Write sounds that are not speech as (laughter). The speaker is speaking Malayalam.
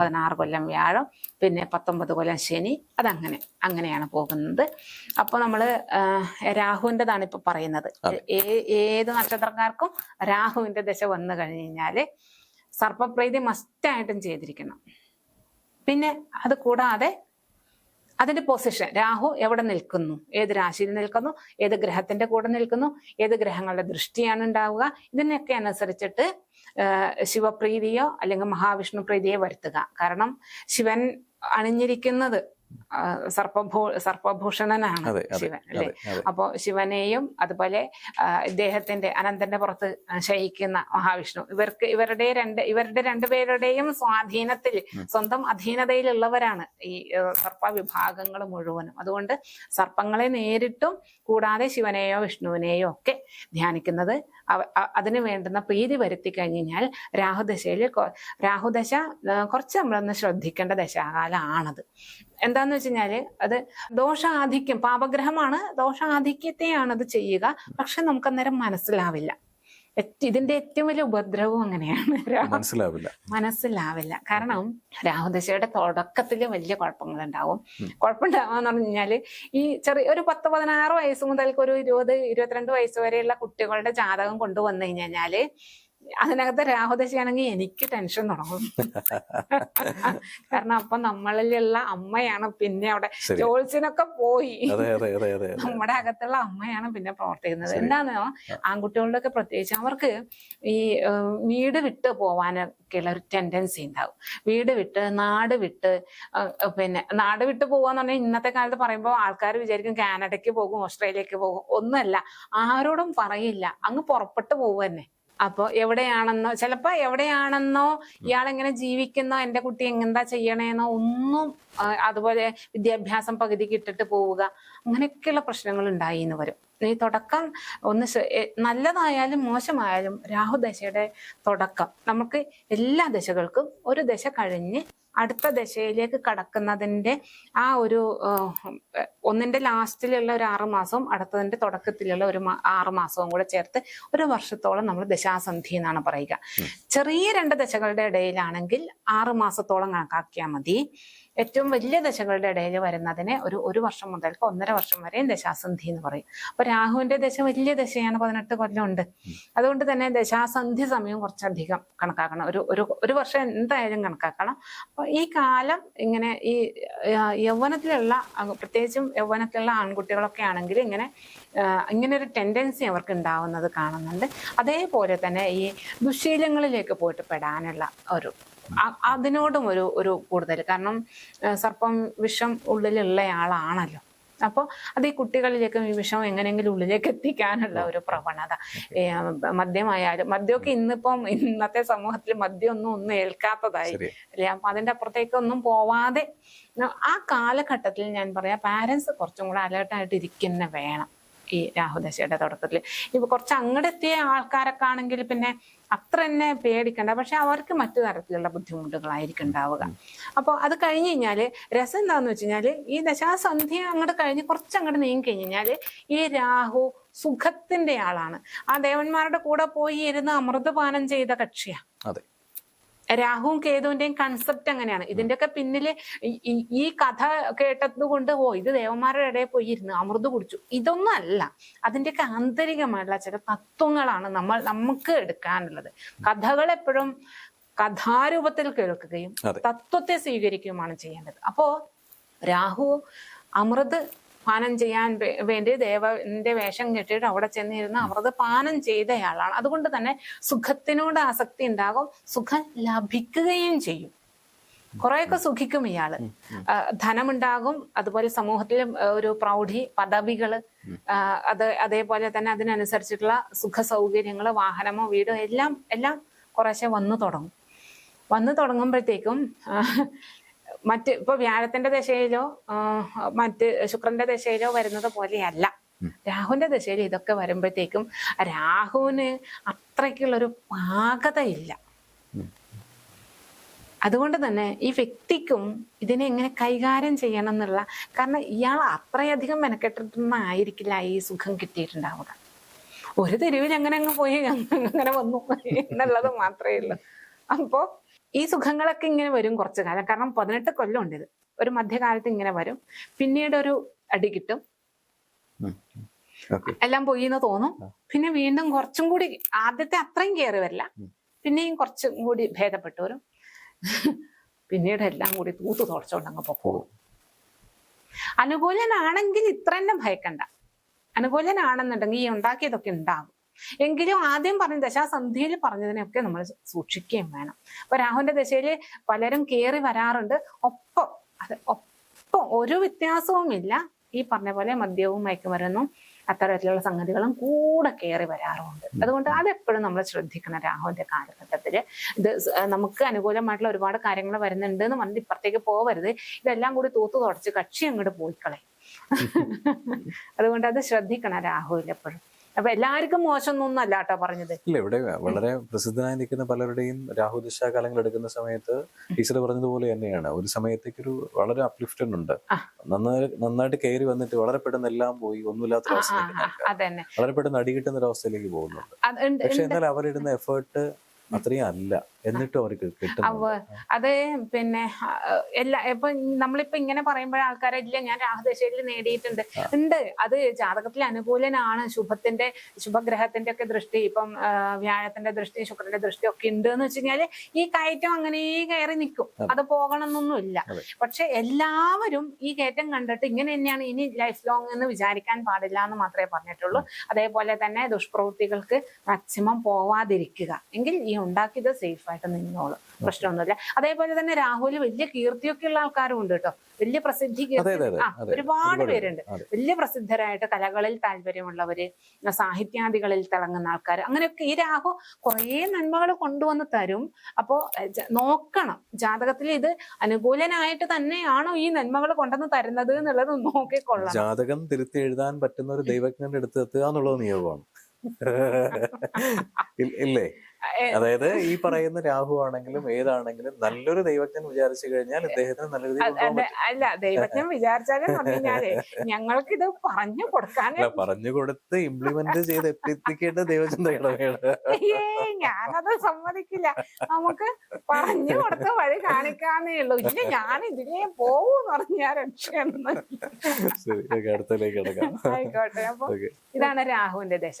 പതിനാറ് കൊല്ലം വ്യാഴം പിന്നെ പത്തൊമ്പത് കൊല്ലം ശനി. അതങ്ങനെ അങ്ങനെയാണ് പോകുന്നത്. അപ്പോൾ നമ്മൾ രാഹുവിന്റെതാണ് ഇപ്പൊ പറയുന്നത്. ഏ- ഏത് നക്ഷത്രക്കാർക്കും രാഹുവിന്റെ ദശ വന്നു കഴിഞ്ഞു കഴിഞ്ഞാൽ സർപ്പപ്രീതി മസ്റ്റായിട്ടും ചെയ്തിരിക്കണം. പിന്നെ അത് കൂടാതെ അതിന്റെ പൊസിഷൻ രാഹു എവിടെ നിൽക്കുന്നു? ഏത് രാശിയിൽ നിൽക്കുന്നു? ഏത് ഗ്രഹത്തിന്റെ കൂടെ നിൽക്കുന്നു? ഏത് ഗ്രഹങ്ങളുടെ ദൃഷ്ടിയാണ് ഉണ്ടാവുക? ഇതിനൊക്കെ അനുസരിച്ചിട്ട് ശിവപ്രീതിയോ അല്ലെങ്കിൽ മഹാവിഷ്ണു പ്രീതിയോ വരുത്തുക. കാരണം ശിവൻ അണിഞ്ഞിരിക്കുന്നത് സർപ്പഭൂ സർപ്പഭൂഷണനാണ് ശിവൻ അല്ലെ? അതെ അതെ. അപ്പോ ശിവനെയും അതുപോലെ ഇദ്ദേഹത്തിന്റെ അനന്തന്റെ പുറത്ത് ശയിക്കുന്ന മഹാവിഷ്ണു. ഇവർക്ക് ഇവരുടെ രണ്ട് ഇവരുടെ രണ്ടുപേരുടെയും സ്വാധീനത്തിൽ സ്വന്തം അധീനതയിലുള്ളവരാണ് ഈ സർപ്പ വിഭാഗങ്ങൾ മുഴുവനും. അതുകൊണ്ട് സർപ്പങ്ങളെ നേരിട്ടും കൂടാതെ ശിവനെയോ വിഷ്ണുവിനെയോ ഒക്കെ ധ്യാനിക്കുന്നത് അതിന് വേണ്ടുന്ന പ്രീതി വരുത്തി കഴിഞ്ഞു കഴിഞ്ഞാൽ രാഹുദശയിൽ രാഹുദശ കുറച്ച് നമ്മളൊന്ന് ശ്രദ്ധിക്കേണ്ട ദശാകാലമാണത്. എന്താന്ന് വെച്ച് കഴിഞ്ഞാൽ അത് ദോഷാധിക്യം പാപഗ്രഹമാണ് ദോഷാധിക്യത്തെയാണ് അത് ചെയ്യുക പക്ഷെ നമുക്ക് അന്നേരം മനസ്സിലാവില്ല. ഇതിന്റെ ഏറ്റവും വലിയ ഉപദ്രവം അങ്ങനെയാണ്. മനസ്സിലാവില്ല. മനസ്സിലാവില്ല. കാരണം രാഹുദശയുടെ തുടക്കത്തിൽ വലിയ കുഴപ്പങ്ങളുണ്ടാവും. കുഴപ്പമുണ്ടാവാന്ന് പറഞ്ഞു കഴിഞ്ഞാൽ ഈ ചെറിയ ഒരു പത്ത് പതിനാറ് വയസ്സ് മുതൽക്ക് ഒരു ഇരുപത് ഇരുപത്തിരണ്ട് വയസ്സ് വരെയുള്ള കുട്ടികളുടെ ജാതകം കൊണ്ടുവന്നു കഴിഞ്ഞു കഴിഞ്ഞാൽ അതിനകത്ത് രാഹുദശയാണെങ്കിൽ എനിക്ക് ടെൻഷൻ തുടങ്ങും. (laughs) കാരണം അപ്പൊ നമ്മളിലുള്ള അമ്മയാണ് പിന്നെ അവിടെ ജോൽസിനൊക്കെ ജോൾസിനൊക്കെ പോയി. നമ്മുടെ അകത്തുള്ള അമ്മയാണ് പിന്നെ പ്രവർത്തിക്കുന്നത്. എന്താണെന്നോ ആൺകുട്ടികളുടെയൊക്കെ പ്രത്യേകിച്ച് അവർക്ക് ഈ വീട് വിട്ട് പോവാനൊക്കെയുള്ള ഒരു ടെൻഡൻസി ഉണ്ടാവും. വീട് വിട്ട് നാട് വിട്ട് പിന്നെ നാട് വിട്ട് പോവാന്ന് പറഞ്ഞാൽ ഇന്നത്തെ കാലത്ത് പറയുമ്പോൾ ആൾക്കാർ വിചാരിക്കും കാനഡയ്ക്ക് പോകും ഓസ്ട്രേലിയക്ക് പോകും. ഒന്നുമല്ല ആരോടും പറയില്ല. അങ്ങ് പുറപ്പെട്ടു പോകുക തന്നെ അപ്പൊ എവിടെയാണെന്നോ ചിലപ്പോ എവിടെയാണെന്നോ ഇയാളെങ്ങനെ ജീവിക്കുന്നോ എന്റെ കുട്ടി എന്താ ചെയ്യണേന്നോ ഒന്നും അതുപോലെ വിദ്യാഭ്യാസം പകുതിക്ക് ഇട്ടിട്ട് പോവുക അങ്ങനെയൊക്കെയുള്ള പ്രശ്നങ്ങൾ ഉണ്ടായി എന്ന് വരും. ഈ തുടക്കം ഒന്ന് നല്ലതായാലും മോശമായാലും രാഹുദശയുടെ തുടക്കം. നമുക്ക് എല്ലാ ദശകൾക്കും ഒരു ദശ കഴിഞ്ഞ് അടുത്ത ദശയിലേക്ക് കടക്കുന്നതിന്റെ ആ ഒരു ഒന്നിന്റെ ഒന്നിന്റെ ലാസ്റ്റിലുള്ള ഒരു ആറ് മാസവും അടുത്തതിന്റെ തുടക്കത്തിലുള്ള ഒരു ആറ് മാസവും കൂടെ ചേർത്ത് ഒരു വർഷത്തോളം നമ്മൾ ദശാസന്ധി എന്നാണ് പറയുക. ചെറിയ രണ്ട് ദശകളുടെ ഇടയിലാണെങ്കിൽ ആറ് മാസത്തോളം കണക്കാക്കിയാൽ മതി. ഏറ്റവും വലിയ ദശകളുടെ ഇടയിൽ വരുന്നതിന് ഒരു ഒരു വർഷം മുതൽ ഒന്നര വർഷം വരെയും ദശാസന്ധി എന്ന് പറയും. അപ്പൊ രാഹുവിന്റെ ദശ വലിയ ദശയാണ് പതിനെട്ട് കൊല്ലമുണ്ട് അതുകൊണ്ട് തന്നെ ദശാസന്ധി സമയം കുറച്ചധികം കണക്കാക്കണം. ഒരു ഒരു ഒരു വർഷം എന്തായാലും കണക്കാക്കണം. അപ്പൊ ഈ കാലം ഇങ്ങനെ ഈ യൗവനത്തിലുള്ള പ്രത്യേകിച്ചും യൗവനത്തിലുള്ള ആൺകുട്ടികളൊക്കെ ആണെങ്കിൽ ഇങ്ങനെ ഇങ്ങനെ ഒരു ടെൻഡൻസി അവർക്ക് ഉണ്ടാവുന്നത് കാണുന്നുണ്ട്. അതേപോലെ തന്നെ ഈ ദുശീലങ്ങളിലേക്ക് പോയിട്ട് പെടാനുള്ള ഒരു അതിനോടും ഒരു ഒരു കൂടുതൽ. കാരണം സർപ്പം വിഷം ഉള്ളിലുള്ള ആളാണല്ലോ അപ്പോൾ അത് ഈ കുട്ടികളിലേക്കും ഈ വിഷം എങ്ങനെയെങ്കിലും ഉള്ളിലേക്ക് എത്തിക്കാനുള്ള ഒരു പ്രവണത. മദ്യമായാലും മദ്യമൊക്കെ ഇന്നിപ്പം ഇന്നത്തെ സമൂഹത്തിൽ മദ്യമൊന്നും ഒന്നും ഏൽക്കാത്തതായി. അല്ലെ? അപ്പൊ അതിന്റെ അപ്പുറത്തേക്ക് ഒന്നും പോവാതെ ആ കാലഘട്ടത്തിൽ ഞാൻ പറയാം പാരന്റ്സ് കുറച്ചും കൂടെ അലേർട്ടായിട്ട് ഇരിക്കുന്ന വേണം. ഈ രാഹുദശയുടെ തുടക്കത്തിൽ ഇപ്പൊ കുറച്ച് അങ്ങടെത്തിയ ആൾക്കാരൊക്കെ ആണെങ്കിൽ പിന്നെ അത്ര തന്നെ പേടിക്കണ്ട. പക്ഷെ അവർക്ക് മറ്റു തരത്തിലുള്ള ബുദ്ധിമുട്ടുകളായിരിക്കും ഉണ്ടാവുക. അപ്പോൾ അത് കഴിഞ്ഞു കഴിഞ്ഞാൽ രസം എന്താന്ന് വെച്ച് കഴിഞ്ഞാൽ ഈ ദശാസന്ധ്യ അങ്ങോട്ട് കഴിഞ്ഞ് കുറച്ച് അങ്ങോട്ട് നീങ്ങി കഴിഞ്ഞാൽ കഴിഞ്ഞാൽ ഈ രാഹു സുഖത്തിന്റെ ആളാണ്. ആ ദേവന്മാരുടെ കൂടെ പോയി ഇരുന്ന് അമൃതപാനം ചെയ്ത കക്ഷിയാ. അതെ. രാഹുവും കേതുവിന്റെയും കൺസെപ്റ്റ് അങ്ങനെയാണ്. ഇതിന്റെയൊക്കെ പിന്നിൽ ഈ- കഥ കേട്ടത് കൊണ്ട് ഓ ഇത് ദേവന്മാരുടെ ഇടയിൽ പോയി ഇരുന്ന് അമൃത് കുടിച്ചു. ഇതൊന്നും അല്ല. അതിന്റെയൊക്കെ ആന്തരികമായിട്ടുള്ള ചില തത്വങ്ങളാണ് നമ്മൾ നമുക്ക് എടുക്കാനുള്ളത്. കഥകൾ എപ്പോഴും കഥാരൂപത്തിൽ കേൾക്കുകയും. തത്വത്തെ സ്വീകരിക്കുകയുമാണ് ചെയ്യേണ്ടത്. അപ്പോ രാഹു അമൃത് പാനം ചെയ്യാൻ വേണ്ടി ദേവന്റെ വേഷം കെട്ടിയിട്ട് അവിടെ ചെന്നിരുന്ന് അമൃത് പാനം ചെയ്തയാളാണ്. അതുകൊണ്ട് തന്നെ സുഖത്തിനോട് ആസക്തി ഉണ്ടാകും. സുഖം ലഭിക്കുകയും ചെയ്യും. കുറെയൊക്കെ സുഖിക്കും ഇയാൾ. ധനമുണ്ടാകും. അതുപോലെ സമൂഹത്തിൽ ഒരു പ്രൗഢി പദവികൾ അത് അതേപോലെ തന്നെ അതിനനുസരിച്ചിട്ടുള്ള സുഖ സൗകര്യങ്ങൾ വാഹനമോ വീടോ എല്ലാം എല്ലാം കുറേശ്ശെ വന്നു തുടങ്ങും. വന്നു തുടങ്ങുമ്പോഴത്തേക്കും മറ്റ് ഇപ്പൊ വ്യാഴത്തിന്റെ ദശയിലോ മറ്റ് ശുക്രന്റെ ദശയിലോ വരുന്നത് പോലെയല്ല. രാഹുവിന്റെ ദശയിൽ ഇതൊക്കെ വരുമ്പോഴത്തേക്കും രാഹുവിന് അത്രയ്ക്കുള്ളൊരു പാകതയില്ല. അതുകൊണ്ട് തന്നെ ഈ വ്യക്തിക്കും ഇതിനെ എങ്ങനെ കൈകാര്യം ചെയ്യണം എന്നുള്ള കാരണം ഇയാൾ അത്രയധികം മെനക്കെട്ടിട്ടൊന്നായിരിക്കില്ല ഈ സുഖം കിട്ടിയിട്ടുണ്ടാവുക. ഒരു തെരുവിൽ അങ്ങനെ അങ്ങ് പോയി അങ്ങനെ വന്നു എന്നുള്ളത് മാത്രമേ ഉള്ളൂ. അപ്പോ ഈ സുഖങ്ങളൊക്കെ ഇങ്ങനെ വരും കുറച്ചു കാലം കാരണം പതിനെട്ട് കൊല്ലം ഉണ്ട് ഇത്. ഒരു മധ്യകാലത്ത് ഇങ്ങനെ വരും. പിന്നീട് ഒരു അടി കിട്ടും. എല്ലാം പോയി എന്ന് തോന്നും പിന്നെ വീണ്ടും കുറച്ചും കൂടി ആദ്യത്തെ അത്രയും കയറി വരില്ല. പിന്നെയും കുറച്ചും കൂടി ഭേദപ്പെട്ടു വരും. പിന്നീട് എല്ലാം കൂടി തൂത്ത് തുടച്ചോണ്ട് അങ്ങ് പോകും അനുകൂലനാണെങ്കിൽ ഇത്ര തന്നെ ഭയക്കണ്ട. അനുകൂലനാണെന്നുണ്ടെങ്കിൽ ഈ ഉണ്ടാക്കിയതൊക്കെ ഉണ്ടാകും എങ്കിലും ആദ്യം പറഞ്ഞ ദശാസന്ധിയിൽ പറഞ്ഞതിനെയൊക്കെ നമ്മൾ സൂക്ഷിക്കുകയും വേണം. അപ്പൊ രാഹുവിന്റെ ദശയിൽ പലരും കയറി വരാറുണ്ട്. ഒപ്പം അത് ഒപ്പം ഒരു വ്യത്യാസവുമില്ല ഈ പറഞ്ഞ പോലെ മദ്യവും മയക്കുമരുന്നും അത്തരത്തിലുള്ള സംഗതികളും കൂടെ കയറി വരാറുമുണ്ട്. അതുകൊണ്ട് അതെപ്പോഴും നമ്മൾ ശ്രദ്ധിക്കണം രാഹുവിന്റെ കാലഘട്ടത്തിൽ ഇത് നമുക്ക് അനുകൂലമായിട്ടുള്ള ഒരുപാട് കാര്യങ്ങൾ വരുന്നുണ്ട് എന്ന് പറഞ്ഞിട്ട് ഇപ്പുറത്തേക്ക് പോവരുത്. ഇതെല്ലാം കൂടി തൂത്തു തുടച്ച് കക്ഷി അങ്ങോട്ട് പോയിക്കളയും. (laughs) അതുകൊണ്ട് അത് ശ്രദ്ധിക്കണം രാഹുവിൽ എപ്പോഴും അപ്പൊ എല്ലാവർക്കും മോശം അല്ല കേട്ടോ പറഞ്ഞത്. ഇല്ല ഇവിടെ വളരെ പ്രസിദ്ധനായി നിൽക്കുന്ന പലരുടെയും രാഹു ദിശാകാലങ്ങൾ എടുക്കുന്ന സമയത്ത് ടീച്ചർ പറഞ്ഞതുപോലെ തന്നെയാണ്. ഒരു സമയത്തേക്ക് ഒരു വളരെ അപ്ലിഫ്റ്റഡ് ഉണ്ട്. നന്നായി നന്നായിട്ട് കയറി വന്നിട്ട് വളരെ പെട്ടെന്ന് എല്ലാം പോയി ഒന്നുമില്ലാത്ത അവസ്ഥയിലേക്ക് വളരെ പെട്ടെന്ന് അടി കിട്ടുന്ന ഒരു അവസ്ഥയിലേക്ക് പോകുന്നുണ്ട്. പക്ഷെ. എന്നാൽ അവരിടുന്ന എഫേർട്ട് അത്രയും അല്ല. എന്നിട്ടും അവർക്ക് കിട്ടും അത് പിന്നെ എല്ലാ ഇപ്പൊ നമ്മളിപ്പോ ഇങ്ങനെ പറയുമ്പോൾ ആൾക്കാരില്ല ഞാൻ രാഹുദശയിൽ നേടിയിട്ടുണ്ട്. ഉണ്ട്. അത് ജാതകത്തിൽ അനുകൂലനാണ്. ശുഭത്തിന്റെ ശുഭഗ്രഹത്തിന്റെ ഒക്കെ ദൃഷ്ടി ഇപ്പം വ്യാഴത്തിന്റെ ദൃഷ്ടി ശുക്രന്റെ ദൃഷ്ടി ഒക്കെ ഉണ്ട് എന്ന് വെച്ച് കഴിഞ്ഞാൽ ഈ കയറ്റം അങ്ങനെ കയറി നിൽക്കും. അത്. പോകണം എന്നൊന്നുമില്ല അതെ. പക്ഷെ എല്ലാവരും ഈ കയറ്റം കണ്ടിട്ട് ഇങ്ങനെ തന്നെയാണ് ഇനി ലൈഫ് ലോങ് എന്ന് വിചാരിക്കാൻ പാടില്ല എന്ന് മാത്രമേ പറഞ്ഞിട്ടുള്ളൂ. അതേപോലെ തന്നെ ദുഷ്പ്രവൃത്തികൾക്ക് മാക്സിമം പോവാതിരിക്കുക. എങ്കിൽ ഈ ഉണ്ടാക്കിയത് സേഫ് ആയിട്ട് നിന്നോളും. പ്രശ്നമൊന്നുമില്ല. അതേപോലെ തന്നെ രാഹുൽ വലിയ കീർത്തിയൊക്കെ ഉള്ള ആൾക്കാരും ഉണ്ട് കേട്ടോ. വലിയ പ്രസിദ്ധി ആ, ഒരുപാട് പേരുണ്ട്. വലിയ പ്രസിദ്ധരായിട്ട് കലകളിൽ താല്പര്യമുള്ളവര് സാഹിത്യാദികളിൽ തിളങ്ങുന്ന ആൾക്കാർ അങ്ങനെയൊക്കെ ഈ രാഹു കുറേ നന്മകൾ കൊണ്ടുവന്ന് തരും. അപ്പോ നോക്കണം. ജാതകത്തിൽ ഇത് അനുകൂലനായിട്ട് തന്നെയാണോ ഈ നന്മകൾ കൊണ്ടുവന്ന് തരുന്നത് എന്നുള്ളത് നോക്കിക്കൊള്ളാം ജാതകം തിരുത്തി എഴുതാൻ പറ്റുന്ന ഒരു ദൈവജ്ഞന്റെ അടുത്ത് എത്തുക എന്നുള്ളത് നിയോഗമാണ് (laughs) ഇല്ലേ? അതായത് ഈ പറയുന്ന രാഹു ആണെങ്കിലും ഏതാണെങ്കിലും നല്ലൊരു ദൈവജ്ഞൻ വിചാരിച്ചു കഴിഞ്ഞാൽ ഇദ്ദേഹത്തിന് നല്ല രീതിയിൽ അല്ല ദൈവജ്ഞൻ വിചാരിച്ചാലും ഞങ്ങൾക്ക് ഇത് പറഞ്ഞു കൊടുക്കാൻ പറഞ്ഞു കൊടുത്ത് ഇംപ്ലിമെന്റ് ചെയ്ത് എത്തിക്കേണ്ട ദൈവജ്ഞൻ ഇടവേള ഞാനത് സമ്മതിക്കില്ല. നമുക്ക് പറഞ്ഞു കൊടുത്ത വഴി കാണിക്കാന്നേ ഉള്ളൂ. ഇല്ല ഞാൻ ഇതിനെ പോവൂന്ന് പറഞ്ഞാ രക്ഷയൊന്നും ശരി ഓക്കെ അടുത്തതിലേക്ക് കിടക്കാം. ആയിക്കോട്ടെ. അപ്പൊ ഇതാണ് രാഹുവിന്റെ ദശ.